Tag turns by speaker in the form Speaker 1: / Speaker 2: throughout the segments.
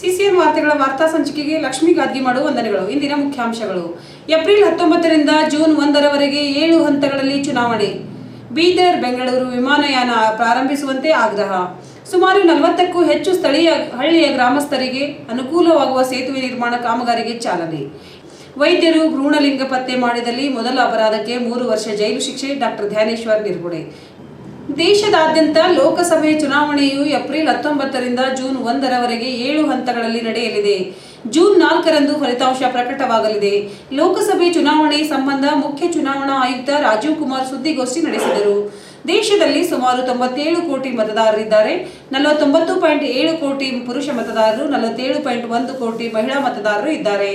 Speaker 1: CCN ವಾರ್ತೆಗಳ ವಾರ್ತಾ ಸಂಚಿಕೆಗೆ ಲಕ್ಷ್ಮಿ ಗಾದ್ಗಿ ಮಾಡುವ ವಂದನೆಗಳು ಇಂದಿನ ಮುಖ್ಯಾಂಶಗಳು ಏಪ್ರಿಲ್ ಹತ್ತೊಂಬತ್ತರಿಂದ ಜೂನ್ ಒಂದರವರೆಗೆ ಏಳು ಹಂತಗಳಲ್ಲಿ ಚುನಾವಣೆ ಬೀದರ್ ಬೆಂಗಳೂರು ವಿಮಾನಯಾನ ಪ್ರಾರಂಭಿಸುವಂತೆ ಆಗ್ರಹ ಸುಮಾರು ನಲವತ್ತಕ್ಕೂ ಹೆಚ್ಚು ಸ್ಥಳೀಯ ಹಳ್ಳಿಯ ಗ್ರಾಮಸ್ಥರಿಗೆ ಅನುಕೂಲವಾಗುವ ಸೇತುವೆ ನಿರ್ಮಾಣ ಕಾಮಗಾರಿಗೆ ಚಾಲನೆ ವೈದ್ಯರು ಭ್ರೂಣಲಿಂಗ ಪತ್ತೆ ಮಾಡಿದಲ್ಲಿ ಮೊದಲ ಅಪರಾಧಕ್ಕೆ ಮೂರು ವರ್ಷ ಜೈಲು ಶಿಕ್ಷೆ ಡಾಕ್ಟರ್ ಧ್ಯಾನೇಶ್ವರ್ ನಿರ್ಗುಡೆ ದೇಶದಾದ್ಯಂತ ಲೋಕಸಭೆ ಚುನಾವಣೆಯು ಏಪ್ರಿಲ್ ಹತ್ತೊಂಬತ್ತರಿಂದ ಜೂನ್ ಒಂದರವರೆಗೆ ಏಳು ಹಂತಗಳಲ್ಲಿ ನಡೆಯಲಿದೆ ಜೂನ್ ನಾಲ್ಕರಂದು ಫಲಿತಾಂಶ ಪ್ರಕಟವಾಗಲಿದೆ ಲೋಕಸಭೆ ಚುನಾವಣೆ ಸಂಬಂಧ ಮುಖ್ಯ ಚುನಾವಣಾ ಆಯುಕ್ತ ರಾಜೀವ್ ಕುಮಾರ್ ಸುದ್ದಿಗೋಷ್ಠಿ ನಡೆಸಿದರು ದೇಶದಲ್ಲಿ ಸುಮಾರು ತೊಂಬತ್ತೇಳು ಕೋಟಿ ಮತದಾರರಿದ್ದಾರೆ ನಲವತ್ತೊಂಬತ್ತು ಪಾಯಿಂಟ್ ಏಳು ಕೋಟಿ ಪುರುಷ ಮತದಾರರು ನಲವತ್ತೇಳು ಪಾಯಿಂಟ್ ಒಂದು ಕೋಟಿ ಮಹಿಳಾ ಮತದಾರರು ಇದ್ದಾರೆ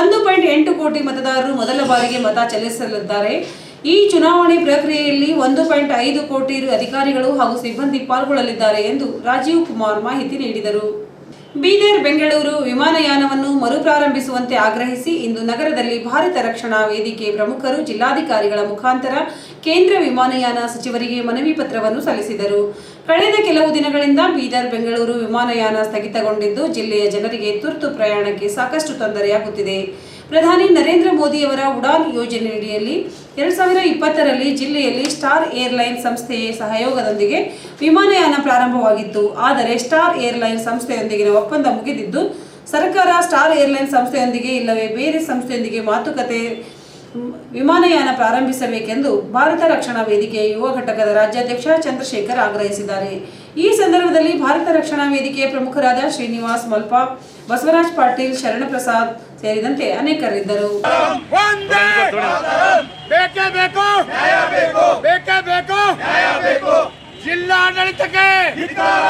Speaker 1: ಒಂದು ಪಾಯಿಂಟ್ ಎಂಟು ಕೋಟಿ ಮತದಾರರು ಮೊದಲ ಬಾರಿಗೆ ಮತ ಚಲಿಸಲಿದ್ದಾರೆ ಈ ಚುನಾವಣೆ ಪ್ರಕ್ರಿಯೆಯಲ್ಲಿ ಒಂದು ಪಾಯಿಂಟ್ ಐದು ಕೋಟಿ ಅಧಿಕಾರಿಗಳು ಹಾಗೂ ಸಿಬ್ಬಂದಿ ಪಾಲ್ಗೊಳ್ಳಲಿದ್ದಾರೆ ಎಂದು ರಾಜೀವ್ ಕುಮಾರ್ ಮಾಹಿತಿ ನೀಡಿದರು ಬೀದರ್ ಬೆಂಗಳೂರು ವಿಮಾನಯಾನವನ್ನು ಮರುಪ್ರಾರಂಭಿಸುವಂತೆ ಆಗ್ರಹಿಸಿ ಇಂದು ನಗರದಲ್ಲಿ ಭಾರತ ರಕ್ಷಣಾ ವೇದಿಕೆ ಪ್ರಮುಖರು ಜಿಲ್ಲಾಧಿಕಾರಿಗಳ ಮುಖಾಂತರ ಕೇಂದ್ರ ವಿಮಾನಯಾನ ಸಚಿವರಿಗೆ ಮನವಿ ಪತ್ರವನ್ನು ಸಲ್ಲಿಸಿದರು ಕಳೆದ ಕೆಲವು ದಿನಗಳಿಂದ ಬೀದರ್ ಬೆಂಗಳೂರು ವಿಮಾನಯಾನ ಸ್ಥಗಿತಗೊಂಡಿದ್ದು ಜಿಲ್ಲೆಯ ಜನರಿಗೆ ತುರ್ತು ಪ್ರಯಾಣಕ್ಕೆ ಸಾಕಷ್ಟು ತೊಂದರೆಯಾಗುತ್ತಿದೆ ಪ್ರಧಾನಿ ನರೇಂದ್ರ ಮೋದಿಯವರ ಉಡಾನ್ ಯೋಜನೆಯಡಿಯಲ್ಲಿ ಎರಡು ಸಾವಿರ ಇಪ್ಪತ್ತರಲ್ಲಿ ಜಿಲ್ಲೆಯಲ್ಲಿ ಸ್ಟಾರ್ ಏರ್ಲೈನ್ ಸಂಸ್ಥೆಯ ಸಹಯೋಗದೊಂದಿಗೆ ವಿಮಾನಯಾನ ಪ್ರಾರಂಭವಾಗಿತ್ತು ಆದರೆ ಸ್ಟಾರ್ ಏರ್ಲೈನ್ ಸಂಸ್ಥೆಯೊಂದಿಗಿನ ಒಪ್ಪಂದ ಮುಗಿದಿದ್ದು ಸರ್ಕಾರ ಸ್ಟಾರ್ ಏರ್ಲೈನ್ ಸಂಸ್ಥೆಯೊಂದಿಗೆ ಇಲ್ಲವೇ ಬೇರೆ ಸಂಸ್ಥೆಯೊಂದಿಗೆ ಮಾತುಕತೆ ವಿಮಾನಯಾನ ಪ್ರಾರಂಭಿಸಬೇಕೆಂದು ಭಾರತ ರಕ್ಷಣಾ ವೇದಿಕೆಯ ಯುವ ಘಟಕದ ರಾಜ್ಯಾಧ್ಯಕ್ಷ ಚಂದ್ರಶೇಖರ್ ಆಗ್ರಹಿಸಿದ್ದಾರೆ ಈ ಸಂದರ್ಭದಲ್ಲಿ ಭಾರತ ರಕ್ಷಣಾ ವೇದಿಕೆಯ ಪ್ರಮುಖರಾದ ಶ್ರೀನಿವಾಸ್ ಮಲ್ಪ ಬಸವರಾಜ್ ಪಾಟೀಲ್ ಶರಣಪ್ರಸಾದ್ ಸೇರಿದಂತೆ ಅನೇಕರಿದ್ದರು
Speaker 2: ಬೇಕೇ ಬೇಕು
Speaker 3: ನ್ಯಾಯ ಬೇಕು
Speaker 2: ಬೇಕೇ ಬೇಕು
Speaker 3: ನ್ಯಾಯ ಬೇಕು
Speaker 2: ಜಿಲ್ಲಾಡಳಿತಕ್ಕೆ ಧಿಕ್ಕಾರ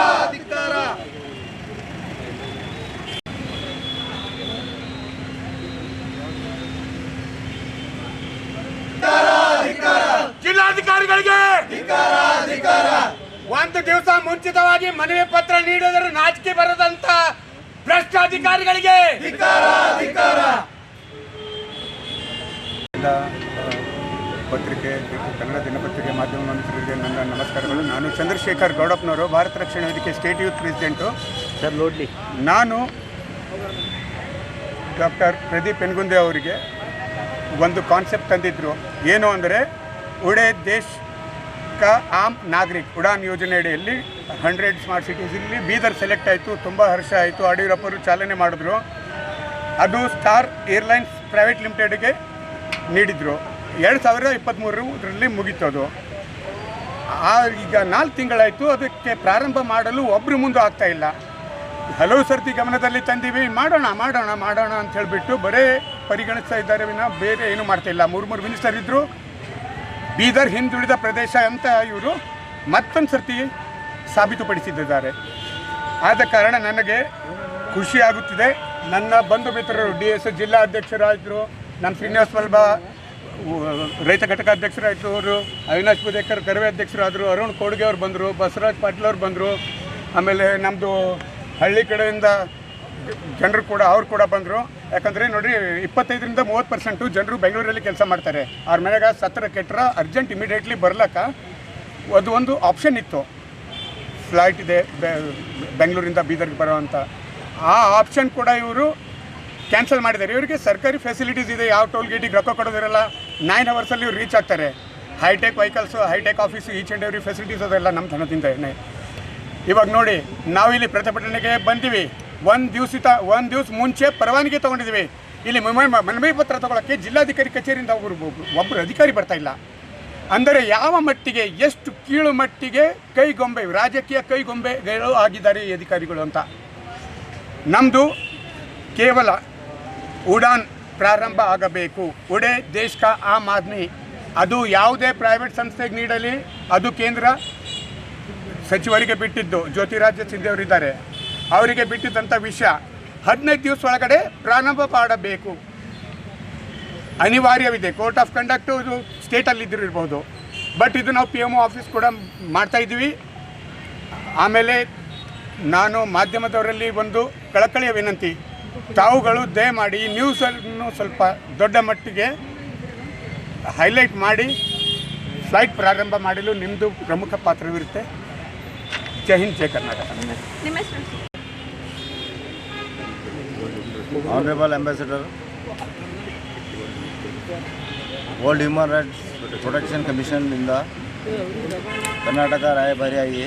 Speaker 2: ಜಿಲ್ಲಾಧಿಕಾರಿಗಳಿಗೆ
Speaker 3: ಧಿಕ್ಕಾರ ಧಿಕ್ಕಾರ
Speaker 2: ಒಂದು ದಿವಸ ಮುಂಚಿತವಾಗಿ ಮನವಿ ಪತ್ರ ನೀಡೋದ್ರ ನಾಚಿಕೆ ಬರದಂತ ಭ್ರಷ್ಟ ಅಧಿಕಾರಿಗಳಿಗೆ
Speaker 3: ಧಿಕ್ಕಾರ ಧಿಕಾರ
Speaker 4: ಪತ್ರಿಕೆ ಕನ್ನಡ ದಿನಪತ್ರಿಕೆ ಮಾಧ್ಯಮ ಮಂತ್ರಿಗೆ ನನ್ನ ನಮಸ್ಕಾರಗಳು ನಾನು ಚಂದ್ರಶೇಖರ್ ಗೌಡಪ್ಪನವರು ಭಾರತ ರಕ್ಷಣಾ ವೇದಿಕೆ ಸ್ಟೇಟ್ ಯೂತ್ ಪ್ರೆಸಿಡೆಂಟು ಸರ್ ನೋಡಲಿ ನಾನು ಡಾಕ್ಟರ್ ಪ್ರದೀಪ್ ಹೆನ್ಗುಂದೆ ಅವರಿಗೆ ಒಂದು ಕಾನ್ಸೆಪ್ಟ್ ತಂದಿದ್ದರು ಏನು ಅಂದರೆ ಉಡೇ ದೇಶ ಕ ಆಮ್ ನಾಗರಿಕ್ ಉಡಾನ್ ಯೋಜನೆಯಡಿಯಲ್ಲಿ ಹಂಡ್ರೆಡ್ ಸ್ಮಾರ್ಟ್ ಇಲ್ಲಿ ಬೀದರ್ ಸೆಲೆಕ್ಟ್ ಆಯಿತು ತುಂಬ ಹರ್ಷ ಆಯಿತು ಯಡಿಯೂರಪ್ಪರು ಚಾಲನೆ ಮಾಡಿದ್ರು ಅದು ಸ್ಟಾರ್ ಏರ್ಲೈನ್ಸ್ ಪ್ರೈವೇಟ್ ಲಿಮಿಟೆಡ್ಗೆ ನೀಡಿದರು ಎರಡು ಸಾವಿರದ ಇಪ್ಪತ್ತ್ಮೂರರಲ್ಲಿ ಮುಗೀತು ಅದು ಆ ಈಗ ನಾಲ್ಕು ತಿಂಗಳಾಯಿತು ಅದಕ್ಕೆ ಪ್ರಾರಂಭ ಮಾಡಲು ಒಬ್ಬರು ಮುಂದೆ ಆಗ್ತಾ ಇಲ್ಲ ಹಲವು ಸರ್ತಿ ಗಮನದಲ್ಲಿ ತಂದೀವಿ ಮಾಡೋಣ ಮಾಡೋಣ ಮಾಡೋಣ ಅಂತ ಹೇಳಿಬಿಟ್ಟು ಬರೇ ಪರಿಗಣಿಸ್ತಾ ಇದ್ದಾರೆ ವಿನ ಬೇರೆ ಏನು ಇಲ್ಲ ಮೂರು ಮೂರು ಮಿನಿಸ್ಟರ್ ಇದ್ದರು ಬೀದರ್ ಹಿಂದುಳಿದ ಪ್ರದೇಶ ಅಂತ ಇವರು ಮತ್ತೊಂದು ಸರ್ತಿ ಸಾಬೀತುಪಡಿಸಿದ್ದಾರೆ ಆದ ಕಾರಣ ನನಗೆ ಖುಷಿಯಾಗುತ್ತಿದೆ ನನ್ನ ಬಂಧು ಮಿತ್ರರು ಡಿ ಎಸ್ ಜಿಲ್ಲಾ ಅಧ್ಯಕ್ಷರಾದರು ನಮ್ಮ ಶ್ರೀನಿವಾಸ ಬಲ್ಬ ರೈತ ಘಟಕ ಅವರು ಅವಿನಾಶ್ ಪುದೇಕರ್ ಕರವೇ ಅಧ್ಯಕ್ಷರಾದರು ಅರುಣ್ ಕೋಡ್ಗೆ ಅವರು ಬಂದರು ಬಸವರಾಜ್ ಪಾಟೀಲ್ ಅವರು ಬಂದರು ಆಮೇಲೆ ನಮ್ಮದು ಹಳ್ಳಿ ಕಡೆಯಿಂದ ಜನರು ಕೂಡ ಅವ್ರು ಕೂಡ ಬಂದರು ಯಾಕಂದರೆ ನೋಡಿರಿ ಇಪ್ಪತ್ತೈದರಿಂದ ಮೂವತ್ತು ಪರ್ಸೆಂಟು ಜನರು ಬೆಂಗಳೂರಲ್ಲಿ ಕೆಲಸ ಮಾಡ್ತಾರೆ ಅವ್ರ ಮನೆಗ ಸತ್ತರ ಕೆಟ್ಟರೆ ಅರ್ಜೆಂಟ್ ಇಮಿಡಿಯೇಟ್ಲಿ ಬರ್ಲಕ್ಕ ಅದು ಒಂದು ಆಪ್ಷನ್ ಇತ್ತು ಫ್ಲೈಟ್ ಇದೆ ಬೆಂಗಳೂರಿಂದ ಬೀದರ್ಗೆ ಬರೋವಂಥ ಆ ಆಪ್ಷನ್ ಕೂಡ ಇವರು ಕ್ಯಾನ್ಸಲ್ ಮಾಡಿದ್ದಾರೆ ಇವರಿಗೆ ಸರ್ಕಾರಿ ಫೆಸಿಲಿಟೀಸ್ ಇದೆ ಯಾವ ಟೋಲ್ ಗೇಟಿಗೆ ರೊಕ್ಕ ಕೊಡೋದಿರಲ್ಲ ನೈನ್ ಅವರ್ಸಲ್ಲಿ ಇವ್ರು ರೀಚ್ ಆಗ್ತಾರೆ hitech vehicles hitech office each and every facilities ಅದೆಲ್ಲ ನಮ್ಮ ಏನೇ ಇವಾಗ ನೋಡಿ ನಾವು ಇಲ್ಲಿ ಪ್ರತಿಭಟನೆಗೆ ಬಂದೀವಿ ಒಂದು ದಿವಸಿತ ಒಂದು ದಿವ್ಸ ಮುಂಚೆ ಪರವಾನಗಿ ತೊಗೊಂಡಿದ್ದೀವಿ ಇಲ್ಲಿ ಮನವಿ ಪತ್ರ ತೊಗೊಳಕ್ಕೆ ಜಿಲ್ಲಾಧಿಕಾರಿ ಕಚೇರಿಯಿಂದ ಒಬ್ಬರು ಒಬ್ಬರು ಅಧಿಕಾರಿ ಬರ್ತಾ ಇಲ್ಲ ಅಂದರೆ ಯಾವ ಮಟ್ಟಿಗೆ ಎಷ್ಟು ಕೀಳು ಮಟ್ಟಿಗೆ ಕೈಗೊಂಬೆ ರಾಜಕೀಯ ಕೈಗೊಂಬೆಗಳು ಆಗಿದ್ದಾರೆ ಈ ಅಧಿಕಾರಿಗಳು ಅಂತ ನಮ್ಮದು ಕೇವಲ ಉಡಾನ್ ಪ್ರಾರಂಭ ಆಗಬೇಕು ಉಡೇ ದೇಶ್ ಕಾ ಆಮ್ ಆದ್ಮಿ ಅದು ಯಾವುದೇ ಪ್ರೈವೇಟ್ ಸಂಸ್ಥೆಗೆ ನೀಡಲಿ ಅದು ಕೇಂದ್ರ ಸಚಿವರಿಗೆ ಬಿಟ್ಟಿದ್ದು ಜ್ಯೋತಿರಾಜ್ಯ ಸಿಂಧೆ ಅವರಿದ್ದಾರೆ ಅವರಿಗೆ ಬಿಟ್ಟಿದ್ದಂಥ ವಿಷಯ ಹದಿನೈದು ದಿವಸ ಒಳಗಡೆ ಪ್ರಾರಂಭ ಮಾಡಬೇಕು ಅನಿವಾರ್ಯವಿದೆ ಕೋರ್ಟ್ ಆಫ್ ಕಂಡಕ್ಟು ಇದು ಸ್ಟೇಟಲ್ಲಿ ಇದ್ದಿರಬಹುದು ಇರಬಹುದು ಬಟ್ ಇದು ನಾವು ಪಿ ಎಮ್ ಒ ಆಫೀಸ್ ಕೂಡ ಮಾಡ್ತಾಯಿದ್ವಿ ಆಮೇಲೆ ನಾನು ಮಾಧ್ಯಮದವರಲ್ಲಿ ಒಂದು ಕಳಕಳಿಯ ವಿನಂತಿ ತಾವುಗಳು ದಯ ದಯಮಾಡಿ ನ್ಯೂಸನ್ನು ಸ್ವಲ್ಪ ದೊಡ್ಡ ಮಟ್ಟಿಗೆ ಹೈಲೈಟ್ ಮಾಡಿ ಫ್ಲೈಟ್ ಪ್ರಾರಂಭ ಮಾಡಲು ನಿಮ್ಮದು ಪ್ರಮುಖ ಪಾತ್ರವಿರುತ್ತೆ ಜಯ ಹಿಂದ್ ಜಯ Karnataka
Speaker 5: honourable ambassador world human rights protection ಕಮಿಷನ್ನಿಂದ ಕರ್ನಾಟಕ ರಾಯಭಾರಿಯಾಗಿ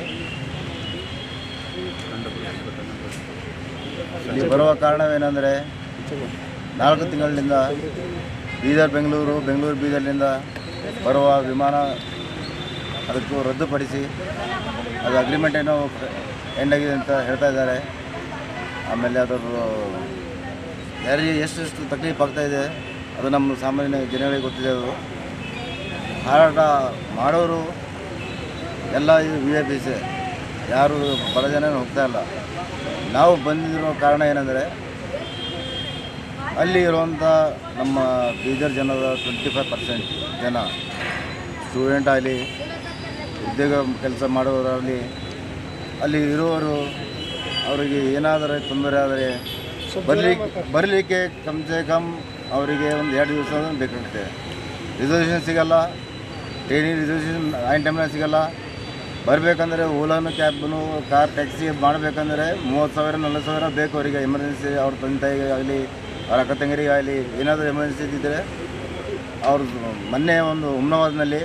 Speaker 5: ಇಲ್ಲಿ ಬರುವ ಕಾರಣವೇನೆಂದರೆ ನಾಲ್ಕು ತಿಂಗಳಿಂದ ಬೀದರ್ ಬೆಂಗಳೂರು ಬೆಂಗಳೂರು ಬೀದರ್ನಿಂದ ಬರುವ ವಿಮಾನ ಅದಕ್ಕೂ ರದ್ದುಪಡಿಸಿ ಅದು ಅಗ್ರಿಮೆಂಟ್ ಏನೋ ಎಂಡ್ ಆಗಿದೆ ಅಂತ ಹೇಳ್ತಾ ಇದ್ದಾರೆ ಆಮೇಲೆ ಅದರ ಯಾರಿಗೆ ಎಷ್ಟೆಷ್ಟು ತಕ್ಲೀಫ್ ಆಗ್ತಾಯಿದೆ ಅದು ನಮ್ಮ ಸಾಮಾನ್ಯ ಜನಗಳಿಗೆ ಗೊತ್ತಿದೆ ಅದು ಹಾರಾಟ ಮಾಡೋರು ಎಲ್ಲ ಇದು ವಿ ಐ ಪಿ ಯಾರು ಬಡ ಜನ ಹೋಗ್ತಾ ಇಲ್ಲ ನಾವು ಬಂದಿರೋ ಕಾರಣ ಏನಂದರೆ ಅಲ್ಲಿ ಇರುವಂಥ ನಮ್ಮ ಬೀದರ್ ಜನರ ಟ್ವೆಂಟಿ ಫೈವ್ ಪರ್ಸೆಂಟ್ ಜನ ಸ್ಟೂಡೆಂಟ್ ಆಗಲಿ ಉದ್ಯೋಗ ಕೆಲಸ ಮಾಡೋರಾಗಲಿ ಅಲ್ಲಿ ಇರೋರು ಅವರಿಗೆ ಏನಾದರೂ ತೊಂದರೆ ಆದರೆ ಬರಲಿಕ್ಕೆ ಬರಲಿಕ್ಕೆ ಕಮ್ ಸೆ ಕಮ್ ಅವರಿಗೆ ಒಂದು ಎರಡು ದಿವಸ ಬೇಕಾಗುತ್ತೆ ರಿಸರ್ವೇಷನ್ ಸಿಗಲ್ಲ ಟ್ರೈನಿಂಗ್ ರಿಸರ್ವೇಷನ್ ಆನ್ ಟೈಮ್ನಾಗ ಸಿಗಲ್ಲ ಬರಬೇಕಂದ್ರೆ ಓಲಾನು ಕ್ಯಾಬ್ನು ಕಾರ್ ಟ್ಯಾಕ್ಸಿ ಮಾಡಬೇಕಂದ್ರೆ ಮೂವತ್ತು ಸಾವಿರ ನಲ್ವತ್ತು ಸಾವಿರ ಬೇಕು ಅವರಿಗೆ ಎಮರ್ಜೆನ್ಸಿ ಅವ್ರ ತಂದೆ ತಾಯಿಗೆ ಆಗಲಿ ಅವ್ರ ಅಕ್ಕ ತಂಗಿರಿಗೆ ಆಗಲಿ ಏನಾದರೂ ಎಮರ್ಜೆನ್ಸಿ ಇದ್ದರೆ ಅವ್ರ ಮೊನ್ನೆ ಒಂದು ಉಮ್ನಾಬಾದ್ನಲ್ಲಿ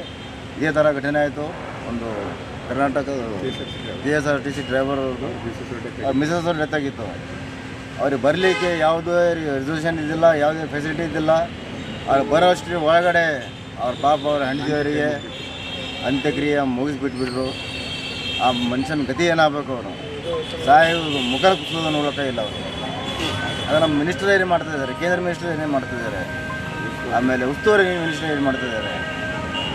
Speaker 5: ಇದೇ ಥರ ಘಟನೆ ಆಯಿತು ಒಂದು Karnataka B S R T C driver ಅವ್ರದ್ದು ಮಿಸಸ್ ಅವ್ರ ಡೆತ್ ಆಗಿತ್ತು ಅವ್ರಿಗೆ ಬರಲಿಕ್ಕೆ ಯಾವುದೇ ರಿಸರ್ವೇಷನ್ ಇದ್ದಿಲ್ಲ ಯಾವುದೇ ಫೆಸಿಲಿಟಿ ಇದ್ದಿಲ್ಲ ಅವ್ರು ಬರೋ ಒಳಗಡೆ ಅವ್ರ ಪಾಪ ಅವ್ರ ಹೆಂಡತಿಯವರಿಗೆ ಅಂತ್ಯಕ್ರಿಯೆ ಮುಗಿಸ್ಬಿಟ್ಬಿಟ್ರು ಆ ಮನುಷ್ಯನ ಗತಿ ಏನಾಗಬೇಕು ಅವರು ಸಾಯೋದು ಮುಖ ಕುಸೋದು ನೋಡೋಕೆ ಇಲ್ಲ ಅವರು ಅದು ನಮ್ಮ ಮಿನಿಸ್ಟರ್ ಏನೇ ಮಾಡ್ತಾ ಇದ್ದಾರೆ ಕೇಂದ್ರ ಮಿನಿಸ್ಟರ್ ಏನೇ ಮಾಡ್ತಾ ಇದ್ದಾರೆ ಆಮೇಲೆ ಉಸ್ತುವಾರಿ ಮಿನಿಸ್ಟರ್ ಏನು ಮಾಡ್ತಾ ಇದ್ದಾರೆ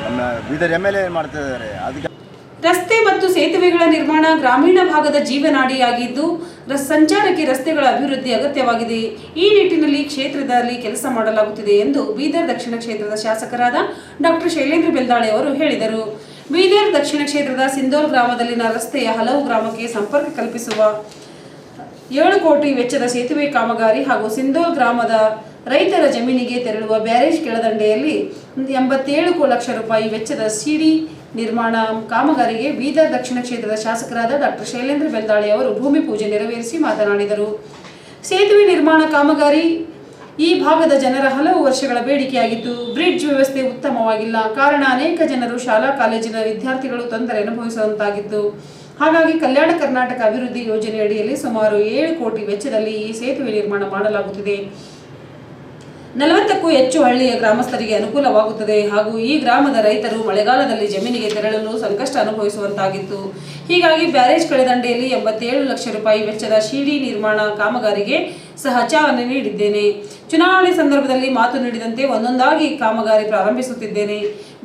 Speaker 5: ನಮ್ಮ ಬೀದರ್ ಎಮ್ ಎಲ್ ಎ ಏನು ಮಾಡ್ತಾ ಇದ್ದಾರೆ ಅದಕ್ಕೆ
Speaker 1: ರಸ್ತೆ ಮತ್ತು ಸೇತುವೆಗಳ ನಿರ್ಮಾಣ ಗ್ರಾಮೀಣ ಭಾಗದ ಜೀವನಾಡಿಯಾಗಿದ್ದು ಸಂಚಾರಕ್ಕೆ ರಸ್ತೆಗಳ ಅಭಿವೃದ್ಧಿ ಅಗತ್ಯವಾಗಿದೆ ಈ ನಿಟ್ಟಿನಲ್ಲಿ ಕ್ಷೇತ್ರದಲ್ಲಿ ಕೆಲಸ ಮಾಡಲಾಗುತ್ತಿದೆ ಎಂದು ಬೀದರ್ ದಕ್ಷಿಣ ಕ್ಷೇತ್ರದ ಶಾಸಕರಾದ ಡಾಕ್ಟರ್ ಶೈಲೇಂದ್ರ ಬೆಲ್ದಾಳೆ ಅವರು ಹೇಳಿದರು ಬೀದರ್ ದಕ್ಷಿಣ ಕ್ಷೇತ್ರದ ಸಿಂಧೋಲ್ ಗ್ರಾಮದಲ್ಲಿನ ರಸ್ತೆಯ ಹಲವು ಗ್ರಾಮಕ್ಕೆ ಸಂಪರ್ಕ ಕಲ್ಪಿಸುವ ಏಳು ಕೋಟಿ ವೆಚ್ಚದ ಸೇತುವೆ ಕಾಮಗಾರಿ ಹಾಗೂ ಸಿಂಧೋಲ್ ಗ್ರಾಮದ ರೈತರ ಜಮೀನಿಗೆ ತೆರಳುವ ಬ್ಯಾರೇಜ್ ಕೆಳದಂಡೆಯಲ್ಲಿ ಎಂಬತ್ತೇಳು ಲಕ್ಷ ರೂಪಾಯಿ ವೆಚ್ಚದ ಸಿಡಿ ನಿರ್ಮಾಣ ಕಾಮಗಾರಿಗೆ ಬೀದರ್ ದಕ್ಷಿಣ ಕ್ಷೇತ್ರದ ಶಾಸಕರಾದ ಡಾಕ್ಟರ್ ಶೈಲೇಂದ್ರ ಬೆಲ್ದಾಳಿ ಅವರು ಭೂಮಿ ಪೂಜೆ ನೆರವೇರಿಸಿ ಮಾತನಾಡಿದರು ಸೇತುವೆ ನಿರ್ಮಾಣ ಕಾಮಗಾರಿ ಈ ಭಾಗದ ಜನರ ಹಲವು ವರ್ಷಗಳ ಬೇಡಿಕೆಯಾಗಿದ್ದು ಬ್ರಿಡ್ಜ್ ವ್ಯವಸ್ಥೆ ಉತ್ತಮವಾಗಿಲ್ಲ ಕಾರಣ ಅನೇಕ ಜನರು ಶಾಲಾ ಕಾಲೇಜಿನ ವಿದ್ಯಾರ್ಥಿಗಳು ತೊಂದರೆ ಅನುಭವಿಸುವಂತಾಗಿತ್ತು ಹಾಗಾಗಿ ಕಲ್ಯಾಣ ಕರ್ನಾಟಕ ಅಭಿವೃದ್ಧಿ ಯೋಜನೆಯಡಿಯಲ್ಲಿ ಸುಮಾರು ಏಳು ಕೋಟಿ ವೆಚ್ಚದಲ್ಲಿ ಈ ಸೇತುವೆ ನಿರ್ಮಾಣ ಮಾಡಲಾಗುತ್ತಿದೆ ನಲವತ್ತಕ್ಕೂ ಹೆಚ್ಚು ಹಳ್ಳಿಯ ಗ್ರಾಮಸ್ಥರಿಗೆ ಅನುಕೂಲವಾಗುತ್ತದೆ ಹಾಗೂ ಈ ಗ್ರಾಮದ ರೈತರು ಮಳೆಗಾಲದಲ್ಲಿ ಜಮೀನಿಗೆ ತೆರಳಲು ಸಂಕಷ್ಟ ಅನುಭವಿಸುವಂತಾಗಿತ್ತು ಹೀಗಾಗಿ ಬ್ಯಾರೇಜ್ ಕಳೆದಂಡೆಯಲ್ಲಿ ಎಂಬತ್ತೇಳು ಲಕ್ಷ ರೂಪಾಯಿ ವೆಚ್ಚದ ಶಿಡಿ ನಿರ್ಮಾಣ ಕಾಮಗಾರಿಗೆ ಚಾಲನೆ ನೀಡಿದ್ದೇನೆ ಚುನಾವಣೆ ಸಂದರ್ಭದಲ್ಲಿ ಮಾತು ನೀಡಿದಂತೆ ಒಂದೊಂದಾಗಿ ಕಾಮಗಾರಿ ಪ್ರಾರಂಭಿಸುತ್ತಿದ್ದೇನೆ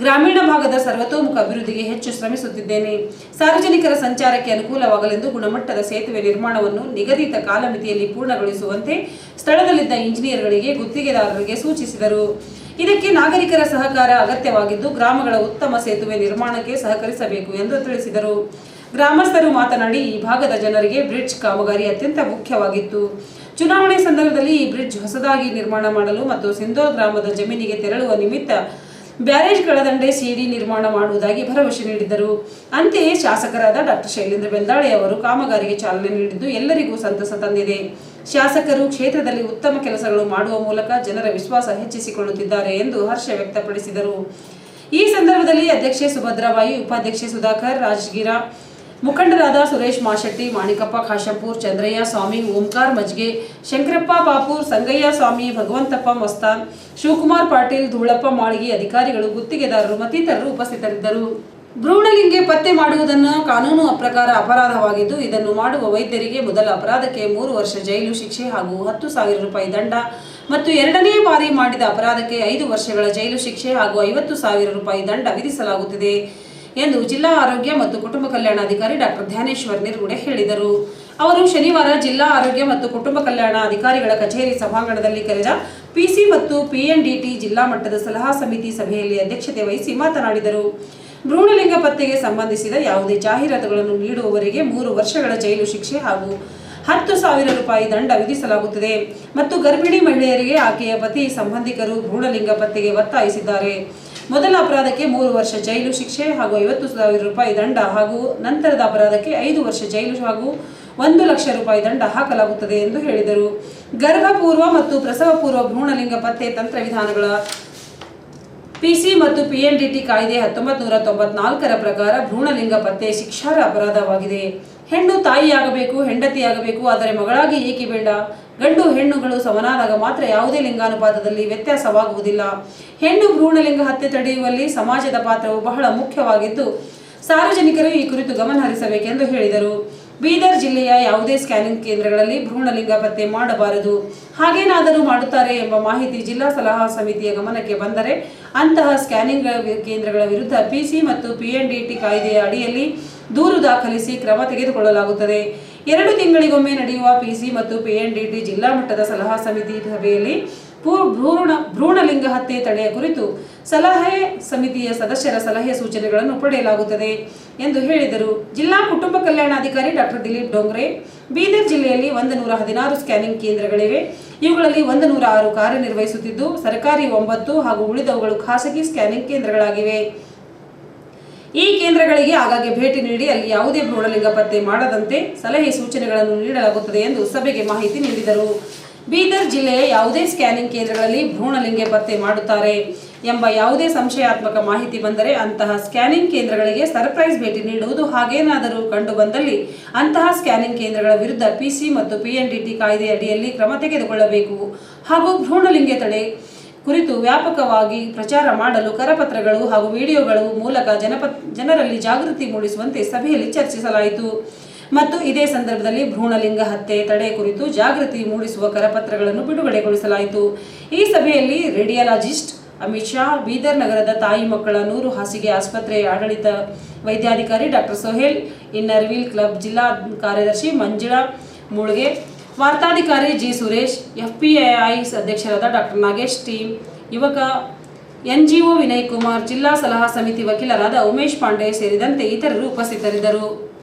Speaker 1: ಗ್ರಾಮೀಣ ಭಾಗದ ಸರ್ವತೋಮುಖ ಅಭಿವೃದ್ಧಿಗೆ ಹೆಚ್ಚು ಶ್ರಮಿಸುತ್ತಿದ್ದೇನೆ ಸಾರ್ವಜನಿಕರ ಸಂಚಾರಕ್ಕೆ ಅನುಕೂಲವಾಗಲೆಂದು ಗುಣಮಟ್ಟದ ಸೇತುವೆ ನಿರ್ಮಾಣವನ್ನು ನಿಗದಿತ ಕಾಲಮಿತಿಯಲ್ಲಿ ಪೂರ್ಣಗೊಳಿಸುವಂತೆ ಸ್ಥಳದಲ್ಲಿದ್ದ ಇಂಜಿನಿಯರ್ಗಳಿಗೆ ಗುತ್ತಿಗೆದಾರರಿಗೆ ಸೂಚಿಸಿದರು ಇದಕ್ಕೆ ನಾಗರಿಕರ ಸಹಕಾರ ಅಗತ್ಯವಾಗಿದ್ದು ಗ್ರಾಮಗಳ ಉತ್ತಮ ಸೇತುವೆ ನಿರ್ಮಾಣಕ್ಕೆ ಸಹಕರಿಸಬೇಕು ಎಂದು ತಿಳಿಸಿದರು ಗ್ರಾಮಸ್ಥರು ಮಾತನಾಡಿ ಈ ಭಾಗದ ಜನರಿಗೆ ಬ್ರಿಡ್ಜ್ ಕಾಮಗಾರಿ ಅತ್ಯಂತ ಮುಖ್ಯವಾಗಿತ್ತು ಚುನಾವಣೆ ಸಂದರ್ಭದಲ್ಲಿ ಈ ಬ್ರಿಡ್ಜ್ ಹೊಸದಾಗಿ ನಿರ್ಮಾಣ ಮಾಡಲು ಮತ್ತು ಸಿಂಧೋ ಗ್ರಾಮದ ಜಮೀನಿಗೆ ತೆರಳುವ ನಿಮಿತ್ತ ಬ್ಯಾರೇಜ್ ದಂಡೆ ಸಿಡಿ ನಿರ್ಮಾಣ ಮಾಡುವುದಾಗಿ ಭರವಸೆ ನೀಡಿದರು ಅಂತೆಯೇ ಶಾಸಕರಾದ ಡಾಕ್ಟರ್ ಶೈಲೇಂದ್ರ ಬೆಂದಾಳೆ ಅವರು ಕಾಮಗಾರಿಗೆ ಚಾಲನೆ ನೀಡಿದ್ದು ಎಲ್ಲರಿಗೂ ಸಂತಸ ತಂದಿದೆ ಶಾಸಕರು ಕ್ಷೇತ್ರದಲ್ಲಿ ಉತ್ತಮ ಕೆಲಸಗಳು ಮಾಡುವ ಮೂಲಕ ಜನರ ವಿಶ್ವಾಸ ಹೆಚ್ಚಿಸಿಕೊಳ್ಳುತ್ತಿದ್ದಾರೆ ಎಂದು ಹರ್ಷ ವ್ಯಕ್ತಪಡಿಸಿದರು ಈ ಸಂದರ್ಭದಲ್ಲಿ ಅಧ್ಯಕ್ಷೆ ಸುಭದ್ರಾಬಾಯಿ ಉಪಾಧ್ಯಕ್ಷೆ ಸುಧಾಕರ್ ರಾಜಗಿರಾ ಮುಖಂಡರಾದ ಸುರೇಶ್ ಮಾಶೆಟ್ಟಿ ಮಾಣಿಕಪ್ಪ ಖಾಶಂಪೂರ್ ಚಂದ್ರಯ್ಯ ಸ್ವಾಮಿ ಓಂಕಾರ ಮಜ್ಗೆ ಶಂಕರಪ್ಪ ಬಾಪೂರ್ ಸಂಗಯ್ಯ ಸ್ವಾಮಿ ಭಗವಂತಪ್ಪ ಮಸ್ತಾನ್ ಶಿವಕುಮಾರ್ ಪಾಟೀಲ್ ಧೂಳಪ್ಪ ಮಾಳಿಗೆ ಅಧಿಕಾರಿಗಳು ಗುತ್ತಿಗೆದಾರರು ಮತ್ತಿತರರು ಉಪಸ್ಥಿತರಿದ್ದರು ಭ್ರೂಣಲಿಂಗೆ ಪತ್ತೆ ಮಾಡುವುದನ್ನು ಕಾನೂನು ಅಪ್ರಕಾರ ಅಪರಾಧವಾಗಿದ್ದು ಇದನ್ನು ಮಾಡುವ ವೈದ್ಯರಿಗೆ ಮೊದಲ ಅಪರಾಧಕ್ಕೆ ಮೂರು ವರ್ಷ ಜೈಲು ಶಿಕ್ಷೆ ಹಾಗೂ ಹತ್ತು ಸಾವಿರ ರೂಪಾಯಿ ದಂಡ ಮತ್ತು ಎರಡನೇ ಬಾರಿ ಮಾಡಿದ ಅಪರಾಧಕ್ಕೆ ಐದು ವರ್ಷಗಳ ಜೈಲು ಶಿಕ್ಷೆ ಹಾಗೂ ಐವತ್ತು ಸಾವಿರ ರೂಪಾಯಿ ದಂಡ ವಿಧಿಸಲಾಗುತ್ತಿದೆ ಎಂದು ಜಿಲ್ಲಾ ಆರೋಗ್ಯ ಮತ್ತು ಕುಟುಂಬ ಕಲ್ಯಾಣಾಧಿಕಾರಿ ಡಾಕ್ಟರ್ ಧ್ಯಾನೇಶ್ವರ್ ನಿರ್ಗುಡೆ ಹೇಳಿದರು ಅವರು ಶನಿವಾರ ಜಿಲ್ಲಾ ಆರೋಗ್ಯ ಮತ್ತು ಕುಟುಂಬ ಕಲ್ಯಾಣ ಅಧಿಕಾರಿಗಳ ಕಚೇರಿ ಸಭಾಂಗಣದಲ್ಲಿ ಕರೆದ ಪಿಸಿ ಮತ್ತು ಪಿಎನ್ಡಿಟಿ ಜಿಲ್ಲಾ ಮಟ್ಟದ ಸಲಹಾ ಸಮಿತಿ ಸಭೆಯಲ್ಲಿ ಅಧ್ಯಕ್ಷತೆ ವಹಿಸಿ ಮಾತನಾಡಿದರು ಭ್ರೂಣಲಿಂಗ ಪತ್ತೆಗೆ ಸಂಬಂಧಿಸಿದ ಯಾವುದೇ ಜಾಹೀರಾತುಗಳನ್ನು ನೀಡುವವರಿಗೆ ಮೂರು ವರ್ಷಗಳ ಜೈಲು ಶಿಕ್ಷೆ ಹಾಗೂ ಹತ್ತು ಸಾವಿರ ರೂಪಾಯಿ ದಂಡ ವಿಧಿಸಲಾಗುತ್ತದೆ ಮತ್ತು ಗರ್ಭಿಣಿ ಮಹಿಳೆಯರಿಗೆ ಆಕೆಯ ಪತಿ ಸಂಬಂಧಿಕರು ಭ್ರೂಣಲಿಂಗ ಪತ್ತೆಗೆ ಒತ್ತಾಯಿಸಿದ್ದಾರೆ ಮೊದಲ ಅಪರಾಧಕ್ಕೆ ಮೂರು ವರ್ಷ ಜೈಲು ಶಿಕ್ಷೆ ಹಾಗೂ ಐವತ್ತು ಸಾವಿರ ರೂಪಾಯಿ ದಂಡ ಹಾಗೂ ನಂತರದ ಅಪರಾಧಕ್ಕೆ ಐದು ವರ್ಷ ಜೈಲು ಹಾಗೂ ಒಂದು ಲಕ್ಷ ರೂಪಾಯಿ ದಂಡ ಹಾಕಲಾಗುತ್ತದೆ ಎಂದು ಹೇಳಿದರು ಗರ್ಭಪೂರ್ವ ಮತ್ತು ಪ್ರಸವಪೂರ್ವ ಭ್ರೂಣಲಿಂಗ ಪತ್ತೆ ತಂತ್ರ ವಿಧಾನಗಳ ಪಿಸಿ ಮತ್ತು ಪಿಎನ್ಡಿಟಿ ಕಾಯ್ದೆ ಹತ್ತೊಂಬತ್ತು ನೂರ ತೊಂಬತ್ನಾಲ್ಕರ ಪ್ರಕಾರ ಭ್ರೂಣಲಿಂಗ ಪತ್ತೆ ಶಿಕ್ಷಾರ ಅಪರಾಧವಾಗಿದೆ ಹೆಣ್ಣು ತಾಯಿಯಾಗಬೇಕು ಹೆಂಡತಿಯಾಗಬೇಕು ಆದರೆ ಮಗಳಾಗಿ ಏಕೆ ಬೇಡ ಗಂಡು ಹೆಣ್ಣುಗಳು ಸಮನಾದಾಗ ಮಾತ್ರ ಯಾವುದೇ ಲಿಂಗಾನುಪಾತದಲ್ಲಿ ವ್ಯತ್ಯಾಸವಾಗುವುದಿಲ್ಲ ಹೆಣ್ಣು ಭ್ರೂಣಲಿಂಗ ಹತ್ಯೆ ತಡೆಯುವಲ್ಲಿ ಸಮಾಜದ ಪಾತ್ರವು ಬಹಳ ಮುಖ್ಯವಾಗಿದ್ದು ಸಾರ್ವಜನಿಕರು ಈ ಕುರಿತು ಗಮನಹರಿಸಬೇಕೆಂದು ಹೇಳಿದರು ಬೀದರ್ ಜಿಲ್ಲೆಯ ಯಾವುದೇ ಸ್ಕ್ಯಾನಿಂಗ್ ಕೇಂದ್ರಗಳಲ್ಲಿ ಭ್ರೂಣಲಿಂಗ ಪತ್ತೆ ಮಾಡಬಾರದು ಹಾಗೇನಾದರೂ ಮಾಡುತ್ತಾರೆ ಎಂಬ ಮಾಹಿತಿ ಜಿಲ್ಲಾ ಸಲಹಾ ಸಮಿತಿಯ ಗಮನಕ್ಕೆ ಬಂದರೆ ಅಂತಹ ಸ್ಕ್ಯಾನಿಂಗ್ ಕೇಂದ್ರಗಳ ವಿರುದ್ಧ ಪಿಸಿ ಮತ್ತು ಪಿಎನ್ಡಿಟಿ ಕಾಯ್ದೆಯ ಅಡಿಯಲ್ಲಿ ದೂರು ದಾಖಲಿಸಿ ಕ್ರಮ ತೆಗೆದುಕೊಳ್ಳಲಾಗುತ್ತದೆ ಎರಡು ತಿಂಗಳಿಗೊಮ್ಮೆ ನಡೆಯುವ ಪಿಸಿ ಮತ್ತು ಪಿಎನ್ಡಿಟಿ ಜಿಲ್ಲಾ ಮಟ್ಟದ ಸಲಹಾ ಸಮಿತಿ ಸಭೆಯಲ್ಲಿ ಭೂ ಭ್ರೂಣ ಭ್ರೂಣಲಿಂಗ ಹತ್ಯೆ ತಡೆಯ ಕುರಿತು ಸಲಹೆ ಸಮಿತಿಯ ಸದಸ್ಯರ ಸಲಹೆ ಸೂಚನೆಗಳನ್ನು ಪಡೆಯಲಾಗುತ್ತದೆ ಎಂದು ಹೇಳಿದರು ಜಿಲ್ಲಾ ಕುಟುಂಬ ಕಲ್ಯಾಣಾಧಿಕಾರಿ ಡಾಕ್ಟರ್ ದಿಲೀಪ್ ಡೋಂಗ್ರೆ ಬೀದರ್ ಜಿಲ್ಲೆಯಲ್ಲಿ ಒಂದು ನೂರ ಹದಿನಾರು ಸ್ಕ್ಯಾನಿಂಗ್ ಕೇಂದ್ರಗಳಿವೆ ಇವುಗಳಲ್ಲಿ ಒಂದು ನೂರ ಆರು ಕಾರ್ಯನಿರ್ವಹಿಸುತ್ತಿದ್ದು ಸರ್ಕಾರಿ ಒಂಬತ್ತು ಹಾಗೂ ಉಳಿದವುಗಳು ಖಾಸಗಿ ಸ್ಕ್ಯಾನಿಂಗ್ ಕೇಂದ್ರಗಳಾಗಿವೆ ಈ ಕೇಂದ್ರಗಳಿಗೆ ಆಗಾಗ್ಗೆ ಭೇಟಿ ನೀಡಿ ಅಲ್ಲಿ ಯಾವುದೇ ಭ್ರೂಣಲಿಂಗ ಪತ್ತೆ ಮಾಡದಂತೆ ಸಲಹೆ ಸೂಚನೆಗಳನ್ನು ನೀಡಲಾಗುತ್ತದೆ ಎಂದು ಸಭೆಗೆ ಮಾಹಿತಿ ನೀಡಿದರು ಬೀದರ್ ಜಿಲ್ಲೆಯ ಯಾವುದೇ ಸ್ಕ್ಯಾನಿಂಗ್ ಕೇಂದ್ರಗಳಲ್ಲಿ ಭ್ರೂಣಲಿಂಗ ಪತ್ತೆ ಮಾಡುತ್ತಾರೆ ಎಂಬ ಯಾವುದೇ ಸಂಶಯಾತ್ಮಕ ಮಾಹಿತಿ ಬಂದರೆ ಅಂತಹ ಸ್ಕ್ಯಾನಿಂಗ್ ಕೇಂದ್ರಗಳಿಗೆ ಸರ್ಪ್ರೈಸ್ ಭೇಟಿ ನೀಡುವುದು ಹಾಗೇನಾದರೂ ಕಂಡುಬಂದಲ್ಲಿ ಅಂತಹ ಸ್ಕ್ಯಾನಿಂಗ್ ಕೇಂದ್ರಗಳ ವಿರುದ್ಧ ಪಿಸಿ ಮತ್ತು ಪಿಎನ್ಡಿಟಿ ಕಾಯ್ದೆ ಅಡಿಯಲ್ಲಿ ಕ್ರಮ ತೆಗೆದುಕೊಳ್ಳಬೇಕು ಹಾಗೂ ಭ್ರೂಣಲಿಂಗ ತಡೆ ಕುರಿತು ವ್ಯಾಪಕವಾಗಿ ಪ್ರಚಾರ ಮಾಡಲು ಕರಪತ್ರಗಳು ಹಾಗೂ ವಿಡಿಯೋಗಳು ಮೂಲಕ ಜನಪ ಜನರಲ್ಲಿ ಜಾಗೃತಿ ಮೂಡಿಸುವಂತೆ ಸಭೆಯಲ್ಲಿ ಚರ್ಚಿಸಲಾಯಿತು ಮತ್ತು ಇದೇ ಸಂದರ್ಭದಲ್ಲಿ ಭ್ರೂಣಲಿಂಗ ಹತ್ಯೆ ತಡೆ ಕುರಿತು ಜಾಗೃತಿ ಮೂಡಿಸುವ ಕರಪತ್ರಗಳನ್ನು ಬಿಡುಗಡೆಗೊಳಿಸಲಾಯಿತು ಈ ಸಭೆಯಲ್ಲಿ ರೇಡಿಯಾಲಜಿಸ್ಟ್ ಅಮಿತ್ ಶಾ ಬೀದರ್ ನಗರದ ತಾಯಿ ಮಕ್ಕಳ ನೂರು ಹಾಸಿಗೆ ಆಸ್ಪತ್ರೆಯ ಆಡಳಿತ ವೈದ್ಯಾಧಿಕಾರಿ ಡಾಕ್ಟರ್ ಸೊಹೇಲ್ ಇನ್ನರ್ವಿಲ್ ಕ್ಲಬ್ ಜಿಲ್ಲಾ ಕಾರ್ಯದರ್ಶಿ ಮಂಜುಳಾ ಮುಳ್ಗೆ ವಾರ್ತಾಧಿಕಾರಿ ಜಿ ಸುರೇಶ್ ಎಫ್ಪಿಐ ಅಧ್ಯಕ್ಷರಾದ ಡಾಕ್ಟರ್ ನಾಗೇಶ್ ಟೀಮ್ ಯುವಕ ಎನ್ಜಿಒ ವಿನಯ್ ಕುಮಾರ್ ಜಿಲ್ಲಾ ಸಲಹಾ ಸಮಿತಿ ವಕೀಲರಾದ ಉಮೇಶ್ ಪಾಂಡೆ ಸೇರಿದಂತೆ ಇತರರು ಉಪಸ್ಥಿತರಿದ್ದರು